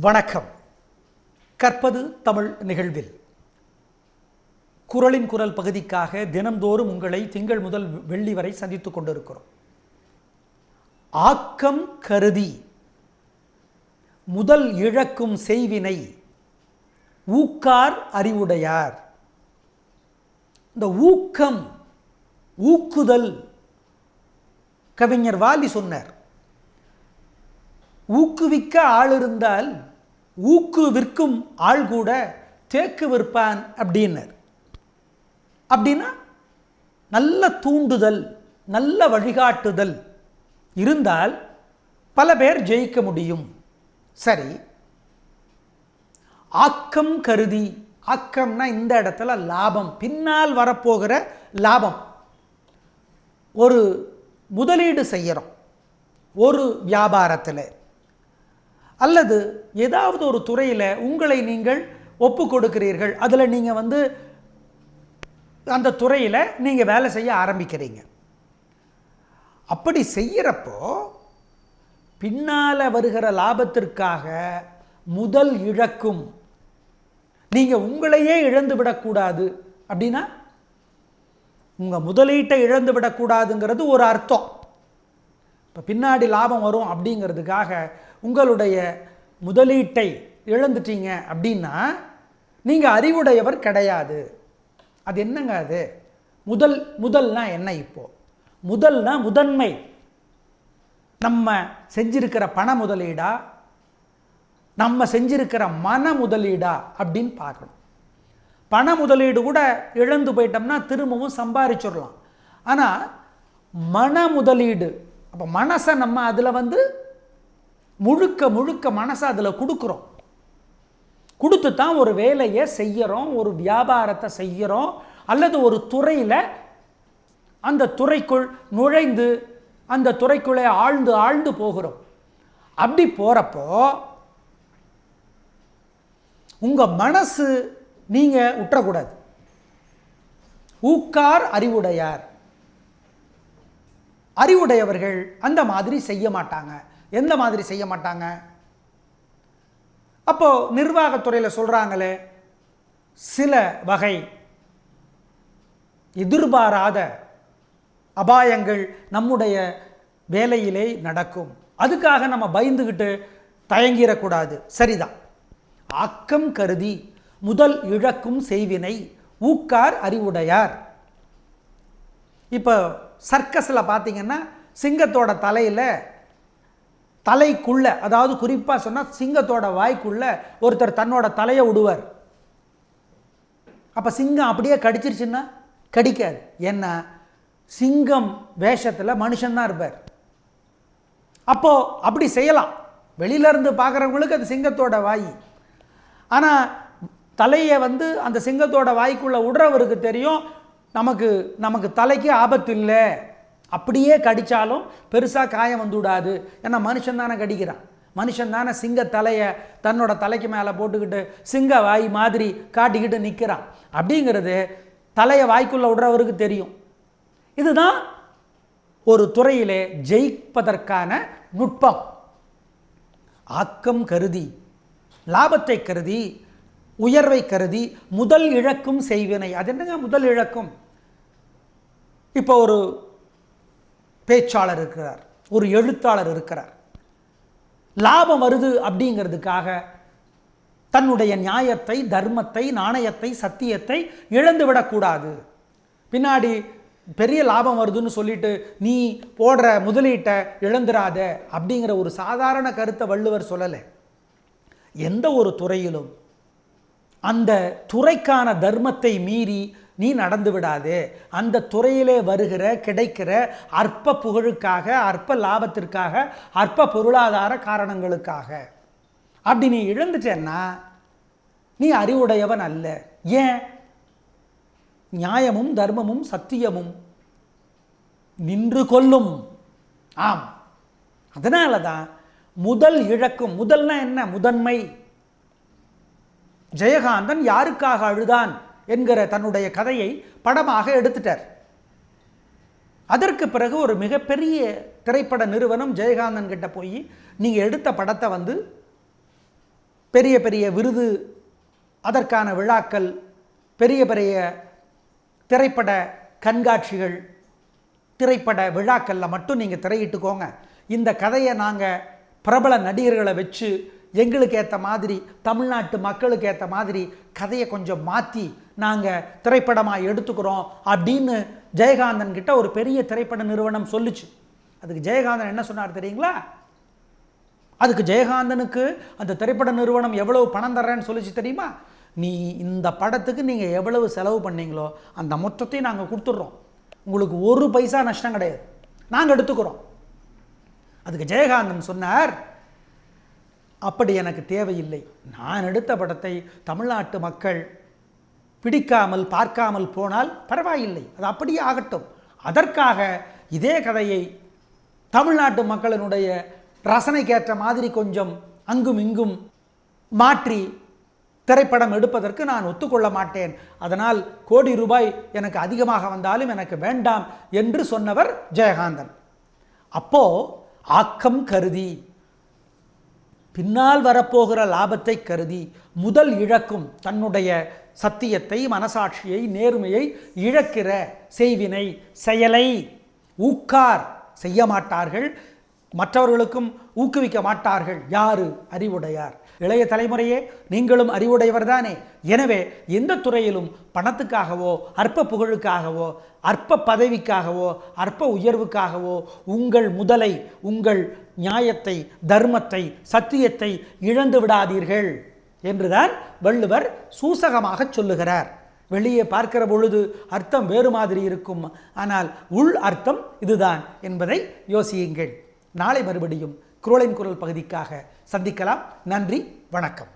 வணக்கம். கற்பது தமிழ் நிகழ்வில். குரலின் குரல் பகுதிக்காக தினம்தோறும் உங்களை திங்கள் முதல் வெள்ளி வரை சந்தித்துக் கொண்டிருக்கிறோம். ஆக்கம் கருதி முதல் இழக்கும் செய்வினை ஊக்கார் அறிவுடையார். இந்த ஊக்கம் ஊக்குதல் கவிஞர் வாலி சொன்னார் ஊக்குவிக்க ஆள் இருந்தால் ஊக்கு விற்கும் ஆள் கூட தேக்கு விற்பான் அப்படின்னார். அப்படின்னா நல்ல தூண்டுதல் நல்ல வழிகாட்டுதல் இருந்தால் பல பேர் ஜெயிக்க முடியும். சரி. ஆக்கம் கருதி ஆக்கம்னா இந்த இடத்துல லாபம் பின்னால் வரப்போகிற லாபம். ஒரு முதலீடு செய்கிறோம் ஒரு வியாபாரத்தில். அல்லது ஏதாவது ஒரு துறையில் உங்களை நீங்கள் ஒப்பு கொடுக்கிறீர்கள். அதில் நீங்கள் வந்து அந்த துறையில் நீங்கள் வேலை செய்ய ஆரம்பிக்கிறீங்க. அப்படி செய்கிறப்போ பின்னால் வருகிற லாபத்திற்காக முதல் இழக்கும். நீங்கள் உங்களையே இழந்து விடக்கூடாது அப்படின்னா உங்கள் முதலீட்டை இழந்து விடக்கூடாதுங்கிறது ஒரு அர்த்தம். இப்போ பின்னாடி லாபம் வரும் அப்படிங்கிறதுக்காக உங்களுடைய முதலீட்டை இழந்துட்டீங்க அப்படின்னா நீங்கள் அறிவுடையவர் கிடையாது. அது என்னங்க அது? முதல் முதல்னா என்ன இப்போது முதல்னா முதன்மை. நம்ம செஞ்சிருக்கிற பண முதலீடா? நம்ம செஞ்சிருக்கிற மன முதலீடா அப்படின்னு பார்க்கணும். பண முதலீடு கூட இழந்து போயிட்டோம்னா திரும்பவும் சம்பாரிச்சிடலாம். ஆனால் மன முதலீடு அப்போ மனசை நம்ம அதில் வந்து முழுக்க முழுக்க மனசை அதில் கொடுக்குறோம். கொடுத்து தான் ஒரு வேலையை செய்கிறோம் ஒரு வியாபாரத்தை செய்கிறோம் அல்லது ஒரு துறையில் அந்த துறைக்குள் நுழைந்து அந்த துறைக்குள்ளே ஆழ்ந்து ஆழ்ந்து போகிறோம். அப்படி போகிறப்போ உங்கள் மனசு நீங்கள் விட்டுறக்கூடாது ஊக்கார் அறிவுடையார். அறிவுடையவர்கள் அந்த மாதிரி செய்ய மாட்டாங்க. எந்த மாதிரி செய்ய மாட்டாங்க? அப்போது நிர்வாகத்துறையில் சொல்கிறாங்களே சில வகை எதிர்பாராத அபாயங்கள் நம்முடைய வேலையிலே நடக்கும். அதுக்காக நம்ம பயந்துக்கிட்டு தயங்கிடக்கூடாது. சரிதான். ஆக்கம் கருதி முதல் இழக்கும் செய்வினை ஊக்கார் அறிவுடையார். இப்போ சர்க்கஸில் பார்த்தீங்கன்னா சிங்கத்தோட தலையில் தலைக்குள்ள அதாவது குறிப்பாக சொன்னால் சிங்கத்தோட வாய்க்குள்ள ஒருத்தர் தன்னோட தலையை விடுவார் அப்போ சிங்கம் அப்படியே கடிச்சிருச்சுன்னா கடிக்காது. ஏன்னா சிங்கம் வேஷத்தில் மனுஷன்தான் இருப்பார். அப்போது அப்படி செய்யலாம். வெளியிலேருந்து பார்க்குறவங்களுக்கு அது சிங்கத்தோட வாய். ஆனால் தலையை வந்து அந்த சிங்கத்தோட வாய்க்குள்ளே விடுறவருக்கு தெரியும். நமக்கு நமக்கு தலைக்கு ஆபத்து இல்லை அப்படியே கடித்தாலும் பெருசாக காயம் வந்து விடாது. ஏன்னா மனுஷன் தானே கடிக்கிறான். மனுஷன் தானே சிங்க தலையை தன்னோட தலைக்கு மேலே போட்டுக்கிட்டு சிங்க வாய் மாதிரி காட்டிக்கிட்டு நிற்கிறான் அப்படிங்கிறது தலையை வாய்க்குள்ளே விடுறவருக்கு தெரியும். இதுதான் ஒரு துறையிலே ஜெயிப்பதற்கான நுட்பம். ஆக்கம் கருதி லாபத்தை கருதி உயர்வை கருதி முதல் இழக்கும் செய்வினை. அது என்னங்க முதல் இழக்கும்? இப்போ ஒரு பேச்சாளர் இருக்கிறார் ஒரு எழுத்தாளர் இருக்கிறார். லாபம் வருது அப்படிங்கிறதுக்காக தன்னுடைய நியாயத்தை தர்மத்தை நாணயத்தை சத்தியத்தை இழந்து விடக்கூடாது. பின்னாடி பெரிய லாபம் வருதுன்னு சொல்லிட்டு நீ போடுற முதலீட்டை இழந்துராத அப்படிங்கிற ஒரு சாதாரண கருத்தை வள்ளுவர் சொல்லலை. எந்த ஒரு துறையிலும் அந்த துறைக்கான தர்மத்தை மீறி நீ நடந்து விடாது. அந்த துறையிலே வருகிற கிடைக்கிற அற்ப புகழுக்காக அற்ப லாபத்திற்காக அற்ப பொருளாதார காரணங்களுக்காக. அப்படி நீ இழந்துட்டேன்னா நீ அறிவுடையவன் அல்ல. ஏன்? நியாயமும் தர்மமும் சத்தியமும் நின்று கொள்ளும். ஆம். அதனால தான் முதல் இழக்கும் முதல்னா என்ன? முதன்மை. ஜெயகாந்தன் யாருக்காக அழுதான் என்கிற தன்னுடைய கதையை படமாக எடுத்துட்டார். அதற்கு பிறகு ஒரு மிகப்பெரிய திரைப்பட நிறுவனம் ஜெயகாந்தன் கிட்ட போய் நீங்கள் எடுத்த படத்தை வந்து பெரிய பெரிய விருது அதற்கான விழாக்கள் பெரிய பெரிய திரைப்பட கண்காட்சிகள் திரைப்பட விழாக்களில் மட்டும் நீங்கள் திரையிட்டுக்கோங்க. இந்த கதையை நாங்கள் பிரபல நடிகர்களை வச்சு எங்களுக்கு ஏற்ற மாதிரி தமிழ்நாட்டு மக்களுக்கு ஏற்ற மாதிரி கதையை கொஞ்சம் மாற்றி நாங்கள் திரைப்படமாக எடுத்துக்கிறோம் அப்படின்னு ஜெயகாந்தன் கிட்ட ஒரு பெரிய திரைப்பட நிறுவனம் சொல்லுச்சு. அதுக்கு ஜெயகாந்தன் என்ன சொன்னார் தெரியுங்களா? அதுக்கு ஜெயகாந்தனுக்கு அந்த திரைப்பட நிறுவனம் எவ்வளவு பணம் தர்றேன்னு சொல்லிச்சு தெரியுமா? நீ இந்த படத்துக்கு நீங்கள் எவ்வளவு செலவு பண்ணீங்களோ அந்த மொத்தத்தையும் நாங்கள் கொடுத்துட்றோம். உங்களுக்கு ஒரு பைசா நஷ்டம் கிடையாது. நாங்கள் எடுத்துக்கிறோம். அதுக்கு ஜெயகாந்தன் சொன்னார் அப்படி எனக்கு தேவையில்லை. நான் எடுத்த படத்தை தமிழ்நாட்டு மக்கள் பிடிக்காமல் பார்க்காமல் போனால் பரவாயில்லை. அது அப்படியே ஆகட்டும். அதற்காக இதே கதையை தமிழ்நாட்டு மக்களினுடைய ரசனைக்கேற்ற மாதிரி கொஞ்சம் அங்கும் இங்கும் மாற்றி திரைப்படம் எடுப்பதற்கு நான் ஒத்துக்கொள்ள மாட்டேன். அதனால் கோடி ரூபாய் எனக்கு அதிகமாக வந்தாலும் எனக்கு வேண்டாம் என்று சொன்னவர் ஜெயகாந்தன். அப்போ ஆக்கம் கருதி பின்னால் வரப்போகிற லாபத்தை கருதி முதல் இழக்கும் தன்னுடைய சத்தியத்தை மனசாட்சியை நேர்மையை இழக்கிற செய்வினை செயலை ஊக்கார் செய்ய மாட்டார்கள். மற்றவர்களுக்கும் ஊக்குவிக்க மாட்டார்கள். யாரு? அறிவுடையார். இளைய தலைமுறையே நீங்களும் அறிவுடையவர் தானே. எனவே எந்த துறையிலும் பணத்துக்காகவோ அற்ப புகழுக்காகவோ அற்ப பதவிக்காகவோ அற்ப உயர்வுக்காகவோ உங்கள் முதலை உங்கள் நியாயத்தை தர்மத்தை சத்தியத்தை இழந்து விடாதீர்கள் என்றுதான் வள்ளுவர் சூசகமாக சொல்லுகிறார். வெளியே பார்க்கிற பொழுது அர்த்தம் வேறு மாதிரி இருக்கும். ஆனால் உள் அர்த்தம் இதுதான் என்பதை யோசியுங்கள். நாளை மறுபடியும் குரோலின் குரல் பகுதிக்காக சந்திக்கலாம். நன்றி வணக்கம்.